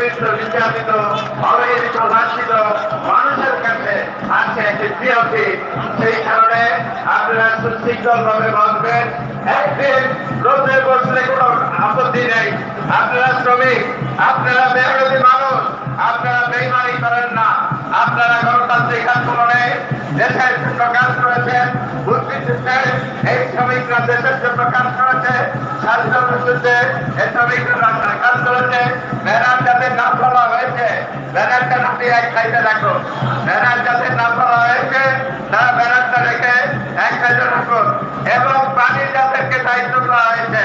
নিপীড়িত নির্যাতিত, অবহেলিত, লাঞ্ছিত মানুষের কাছে আজকে একটি প্রিয়টি সেই কারণে আপনারা সুশৃঙ্খল ভাবে বাঁচবেন একদিন রোদে বসলে কোনো আপত্তি নেই। আপনারা শ্রমিক, আপনারা মেহনতি মানুষ, আপনারা বেইমানি করেন না। আপনারা গণতান্ত্রিক আন্দোলনে দেশের জন্য কাজ করেছেন বুদ্ধি দিচ্ছেন এই শ্রমিকরা দেশের জন্য কাজ করেছে স্বাধীনতার যুদ্ধে এই শ্রমিকরা কাজ করেছে, ব্যানার যাদের নাম বলা হয়েছে, ব্যানারটা নামে এক সাইডে রাখো। ব্যানার যাদের নাম বলা হয়েছে, তারা ব্যানারটা রেখে এক সাইডে রাখুন। এবং পানি যাদেরকে দায়িত্ব দেওয়া হয়েছে,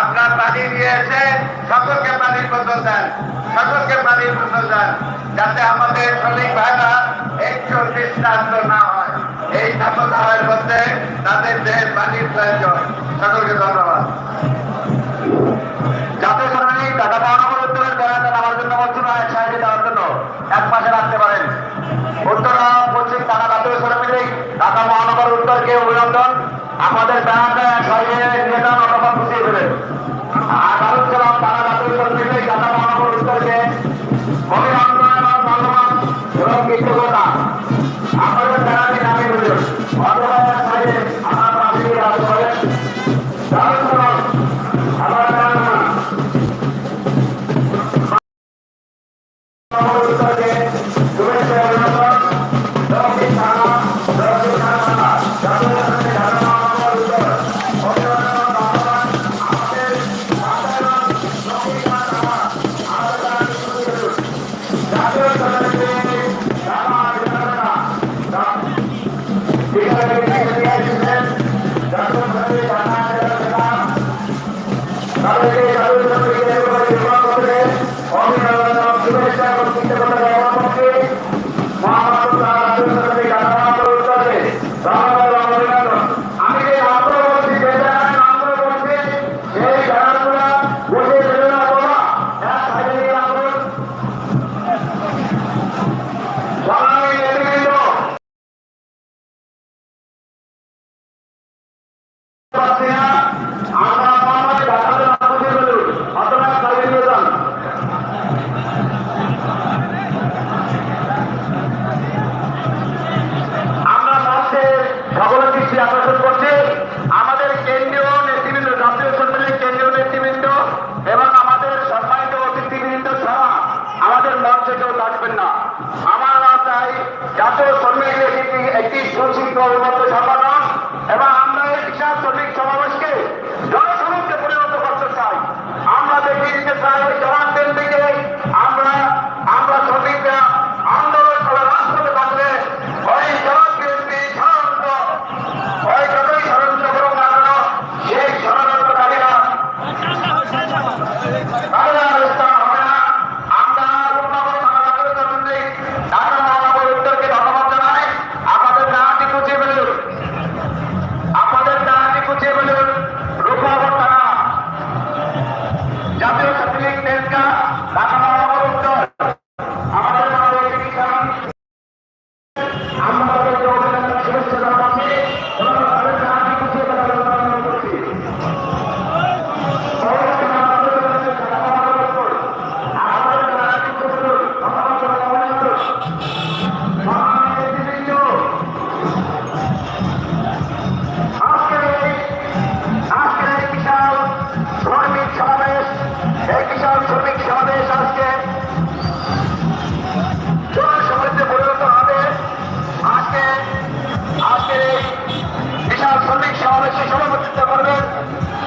আপনার পানি নিয়ে এসে সকলকে পানির বোতল দেন, সকলকে পানির বোতল দেন, যাতে আমাদের শ্রমিক ভাইরা ঢাকা মহানগর উত্তরের নামার জন্য যাওয়ার জন্য এক পাশে রাখতে পারেন। উত্তরা পশ্চিম ঢাকা জাতীয় শ্রমিক ঢাকা মহানগর উত্তরকে অভিনন্দন। আমাদের সাইডে নিয়ে যান, অথবা গুছিয়ে ফেলেন আর ভারত আমার Gracias. সমাবেশে সভাপতিত্ব করবেন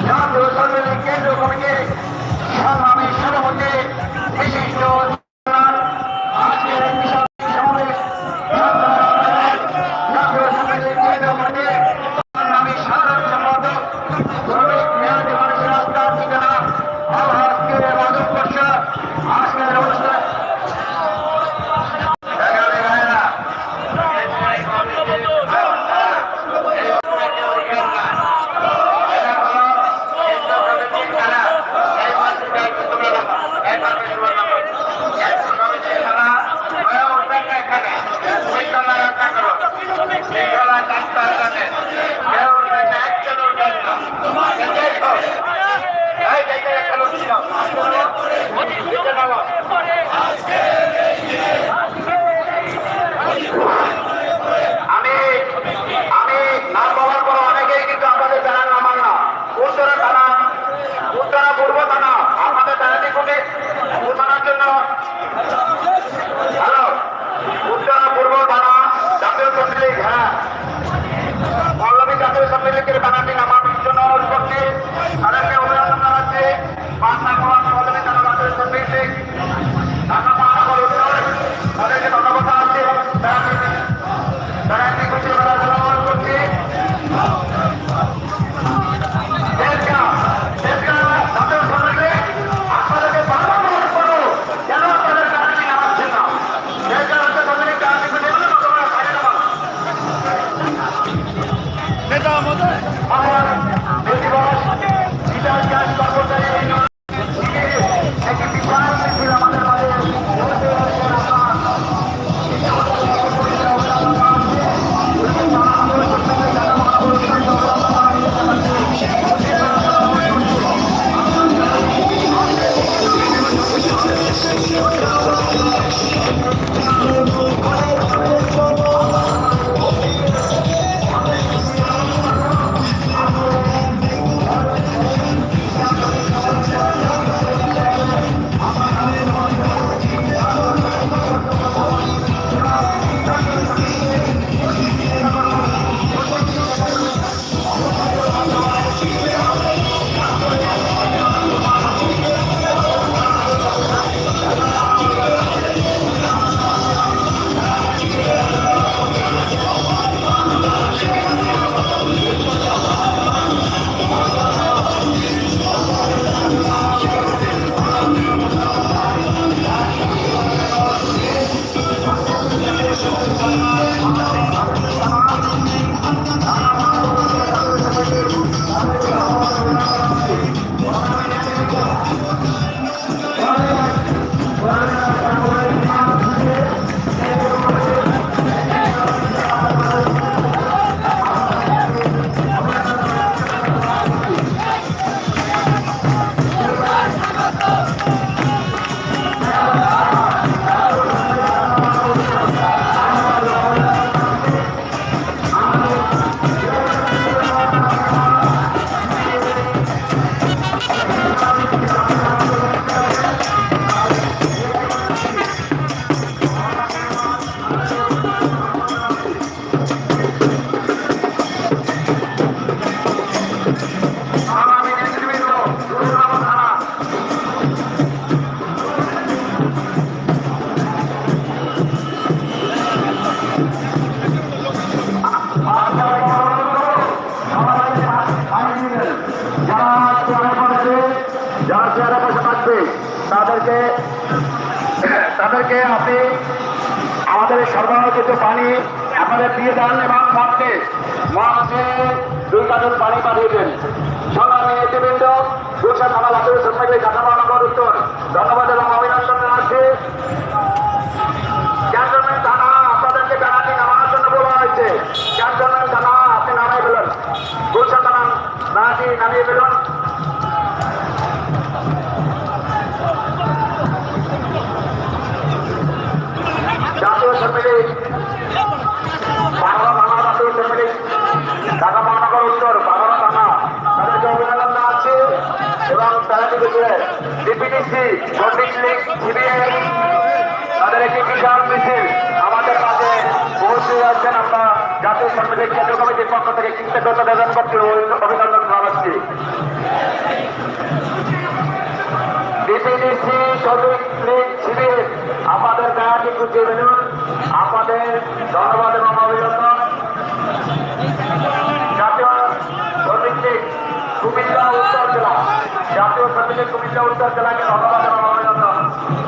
জাতীয় শ্রমিক কেন্দ্রীয় কমিটির সংগ্রামী সভাপতি সংগ্রামী তাদেরকে তাদেরকে আপনি আমাদের সরবরাহকৃত পানি আপনাদের দিয়ে দেন এবং মঞ্চে মঞ্চে দুই কাজল পানি পাঠিয়ে দেন। সংগ্রামী নেতৃবৃন্দ গুলশান থানা লাতুর কাঠামো ঢাকা উত্তর। ধন্যবাদ এবং অভিনন্দন জানাচ্ছি। এবং তারা দিকে ডিপিডিসি পন্ডিত লীগ, সিবিআই। তাদের একটি বিশাল মিছিল আমাদের কাছে পৌঁছে যাচ্ছেন আমরা জাতীয় সংসদের কেন্দ্র কমিটির পক্ষ থেকে কৃতজ্ঞতা প্রদান করছি অভিনন্দন জানাচ্ছি। ডিপিডিসি শ্রমিক লীগ শিবির আমাদের গায়াটি গুছিয়ে ফেলুন আপনাদের ধন্যবাদ এবং অভিনন্দন জাতীয় শ্রমিক লীগ কুমিল্লা উত্তর জেলা জাতীয় শ্রমিক কুমিল্লা জেলাকে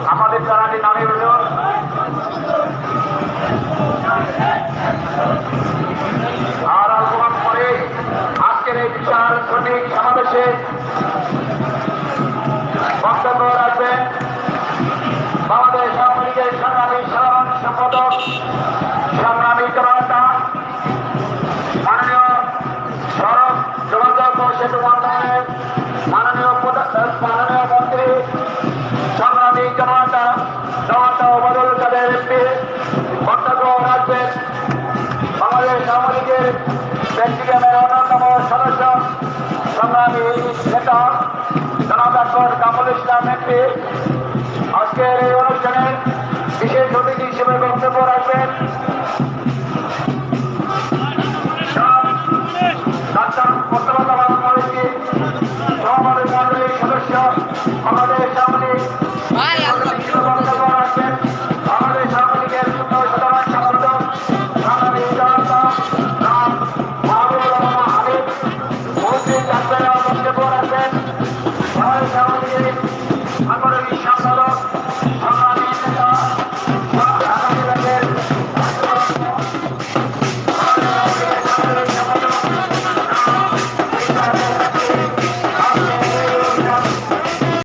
আমাদের গায়াটি নামিয়ে ফেলুন লীগের প্রেসিডিয়ামের অন্যতম সদস্য সংগ্রামী নেতা জনাব ডাক্তার কামরুল ইসলাম এমপি। আজকের এই অনুষ্ঠানে বিশেষ অতিথি হিসেবে বক্তব্য রাখবেন